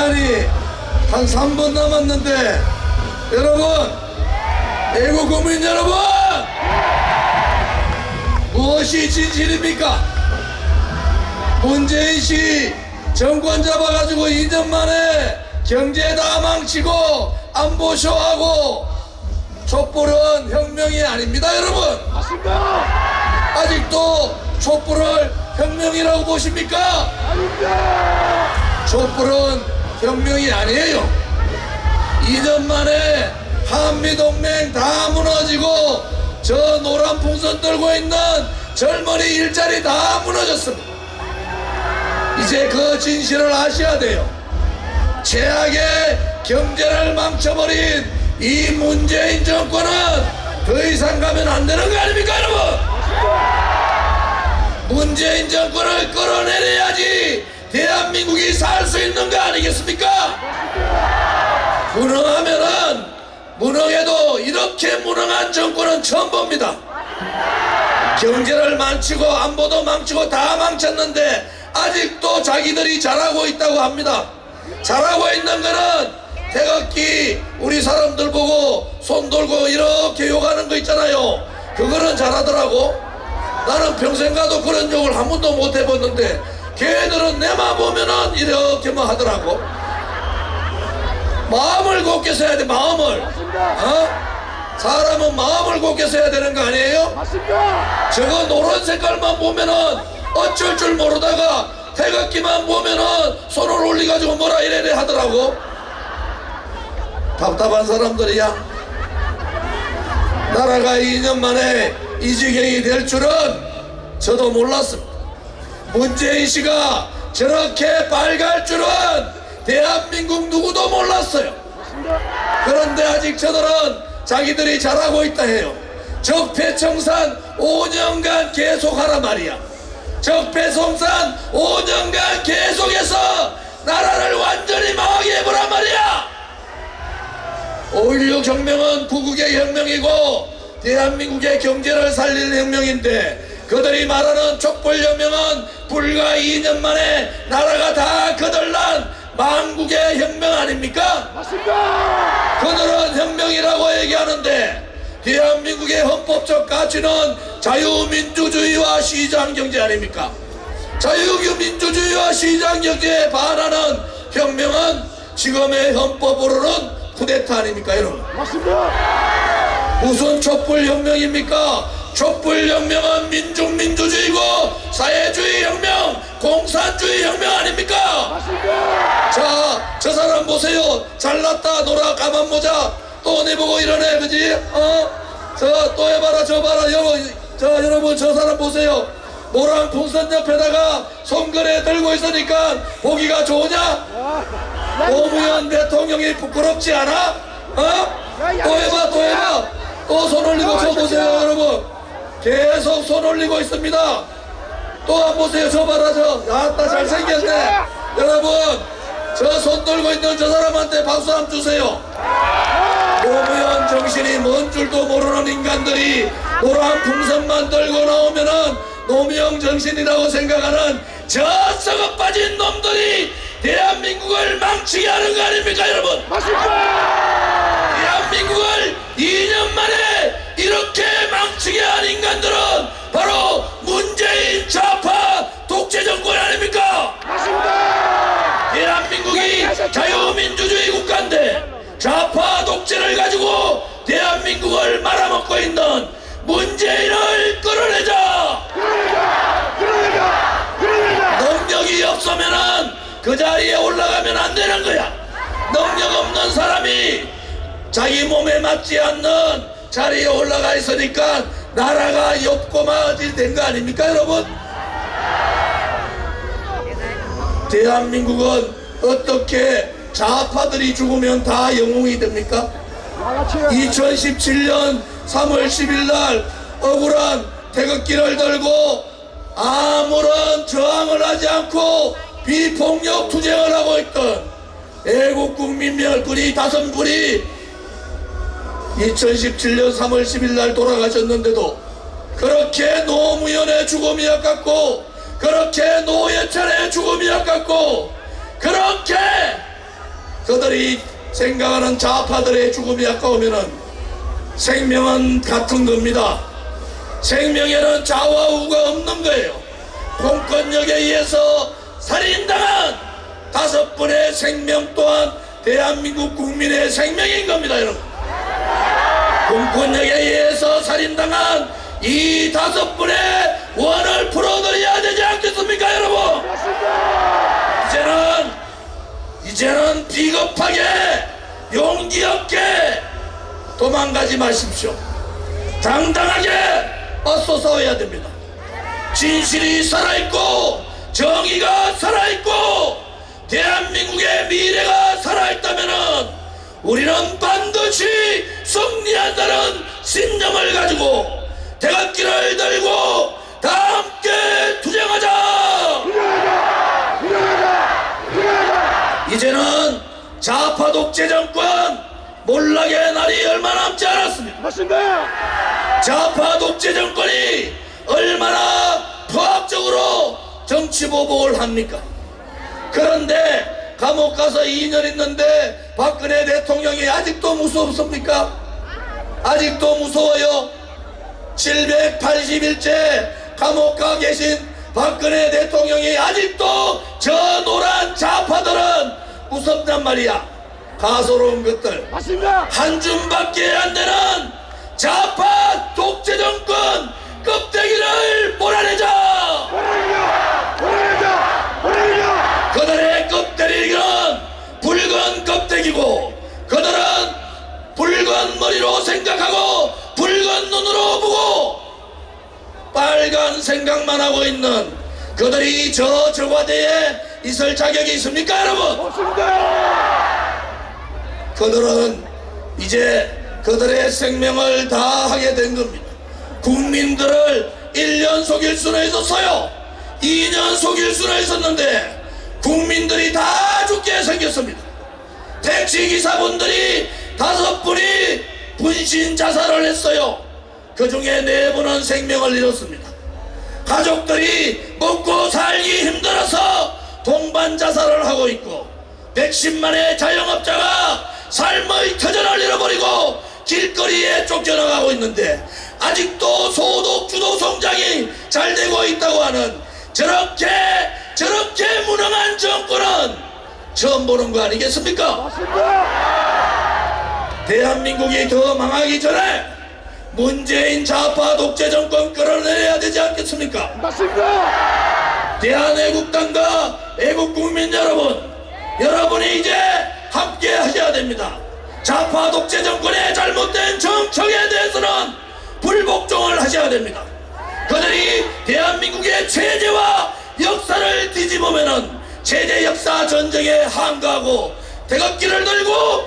시간이 한 3분 남았는데 여러분 애국 국민 여러분 무엇이 진실입니까? 문재인 씨 정권 잡아가지고 2년 만에 경제 다 망치고 안보 쇼하고 촛불은 혁명이 아닙니다 여러분 맞습니다. 아직도 촛불을 혁명이라고 보십니까? 아닙니다. 촛불은 혁명이 아니에요. 2년 만에 한미동맹 다 무너지고 저 노란 풍선 들고 있는 젊은이 일자리 다 무너졌습니다. 이제 그 진실을 아셔야 돼요. 최악의 경제를 망쳐버린 이 문재인 정권은 더 이상 가면 안 되는 거 아닙니까 여러분? 문재인 정권을 아니겠습니까? 무능하면은 무능해도 이렇게 무능한 정권은 처음 봅니다. 경제를 망치고 안보도 망치고 다 망쳤는데 아직도 자기들이 잘하고 있다고 합니다. 잘하고 있는 거는 태극기 우리 사람들 보고 손 돌고 이렇게 욕하는 거 있잖아요. 그거는 잘하더라고. 나는 평생 가도 그런 욕을 한 번도 못 해봤는데 걔들은 내만 보면은 이렇게만 하더라고. 마음을 곱게 써야 돼 마음을. 어? 사람은 마음을 곱게 써야 되는 거 아니에요? 맞습니다. 저거 노란 색깔만 보면은 어쩔 줄 모르다가 태극기만 보면은 손을 올리가지고 뭐라 이래래 하더라고 답답한 사람들이야 나라가 2년 만에 이 지경이 될 줄은 저도 몰랐습니다 문재인 씨가 저렇게 빨갈 줄은 대한민국 누구도 몰랐어요 그런데 아직 저들은 자기들이 잘하고 있다 해요. 적폐청산 5년간 계속하란 말이야. 적폐청산 5년간 계속해서 나라를 완전히 망하게 해보란 말이야. 5.16 혁명은 구국의 혁명이고 대한민국의 경제를 살릴 혁명인데 그들이 말하는 촛불 혁명은 불과 2년 만에 나라가 다 거덜난 망국의 혁명 아닙니까? 맞습니다. 그들은 혁명이라고 얘기하는데 대한민국의 헌법적 가치는 자유민주주의와 시장경제 아닙니까? 자유민주주의와 시장경제에 반하는 혁명은 지금의 헌법으로는 쿠데타 아닙니까 여러분? 맞습니다. 무슨 촛불 혁명입니까? 촛불혁명은 민중민주주의고 사회주의 혁명, 공산주의 혁명 아닙니까? 맞습니다. 자, 저 사람 보세요. 잘났다, 노라, 까만 모자. 또 내보고 이러네, 그지? 어? 저, 또 해봐라, 저 봐라. 여보, 저, 여러분, 저 사람 보세요. 노란 풍선 옆에다가 손거래 들고 있으니까 보기가 좋으냐? 노무현 대통령이 부끄럽지 않아? 어? 또 해봐, 또 해봐. 또 손 올리고 저 보세요, 여러분. 계속 손 올리고 있습니다. 또한 보세요, 저 저. 아따, 잘생겼네. 여러분, 저 손 들고 있는 저 사람한테 박수 한번 주세요. 노무현 정신이 뭔 줄도 모르는 인간들이 노란 풍선만 들고 나오면은 노무현 정신이라고 생각하는 저 썩어 빠진 놈들이 대한민국을 망치게 하는 거 아닙니까, 여러분? 맞습니다. 대한민국을 2년 만에 이렇게 망치게 한 인간들은 바로 문재인 좌파 독재 정권 아닙니까? 맞습니다. 대한민국이 자유민주주의 국가인데 좌파 독재를 가지고 대한민국을 말아먹고 있는 문재인을 끌어내자 그러니까, 그러니까, 그러니까. 능력이 없으면은 그 자리에 올라가면 안 되는 거야 능력 없는 사람이 자기 몸에 맞지 않는 자리에 올라가 있으니까 나라가 옆고마질 된거 아닙니까 여러분 대한민국은 어떻게 좌파들이 죽으면 다 영웅이 됩니까? 나같이요. 2017년 3월 10일 날 억울한 태극기를 들고 아무런 저항을 하지 않고 비폭력 투쟁을 하고 있던 애국 국민 멸군이 다섯 분이 2017년 3월 10일 날 돌아가셨는데도 그렇게 노무현의 죽음이 아깝고 그렇게 노예찬의 죽음이 아깝고 그렇게 그들이 생각하는 좌파들의 죽음이 아까우면은 생명은 같은 겁니다. 생명에는 좌와 우가 없는 거예요. 공권력에 의해서 살인당한 다섯 분의 생명 또한 대한민국 국민의 생명인 겁니다, 여러분. 공권력에 의해서 살인당한 이 다섯 분의 원을 풀어드려야 되지 않겠습니까, 여러분? 이제는 이제는 비겁하게 용기 없게 도망가지 마십시오. 당당하게 맞서 싸워야 됩니다. 진실이 살아있고 정의가 살아있고 대한민국의 미래가 살아있다면은 우리는 반드시 승리한다는 신념을 가지고 대각기를 들고 다 함께 투쟁하자. 이제는 좌파 독재 정권 몰락의 날이 얼마 남지 않았습니다. 맞습니다. 좌파 독재 정권이 얼마나 포악적으로 정치 보복을 합니까? 그런데 감옥 가서 2년 있는데 박근혜 대통령이 아직도 무섭습니까? 아직도 무서워요. 780일째 감옥 가 계신 박근혜 대통령이 아직도 저 노란 좌파들은 무섭단 말이야. 가소로운 것들. 맞습니다. 한 줌밖에 안 되는 좌파 독재 정권 껍데기를 몰아내자 보내자! 보내자! 보내자! 그들의 껍데기는 붉은 껍데기고 그들은 붉은 머리로 생각하고 붉은 눈으로 보고 빨간 생각만 하고 있는 그들이 저 저과대에 있을 자격이 있습니까 여러분 없습니다. 그들은 이제 그들의 생명을 다하게 된 겁니다. 국민들을 1년 속일 수는 있었어요. 2년 속일 수는 있었는데 국민들이 다 죽게 생겼습니다. 택시기사분들이 다섯 분이 분신 자살을 했어요. 그 중에 네 분은 생명을 잃었습니다. 가족들이 먹고 살기 힘들어서 동반 자살을 하고 있고 110만의 자영업자가 삶의 터전을 잃어버리고 길거리에 쫓겨나가고 있는데 아직도 소득 주도 성장이 잘 되고 있다고 하는 저렇게 저렇게 무능한 정권은 처음 보는 거 아니겠습니까? 맞습니다. 대한민국이 더 망하기 전에 문재인 좌파 독재 정권 끌어내야 되지 않겠습니까? 맞습니다. 대한애국당과 애국 국민 여러분, 여러분이 이제 함께 하셔야 됩니다. 좌파 독재 정권의 잘못된 정책에 대해서는 불복종을 하셔야 됩니다. 그들이 대한민국의 체제와 역사를 뒤집으면은 체제 역사 전쟁에 항거하고 대각기를 들고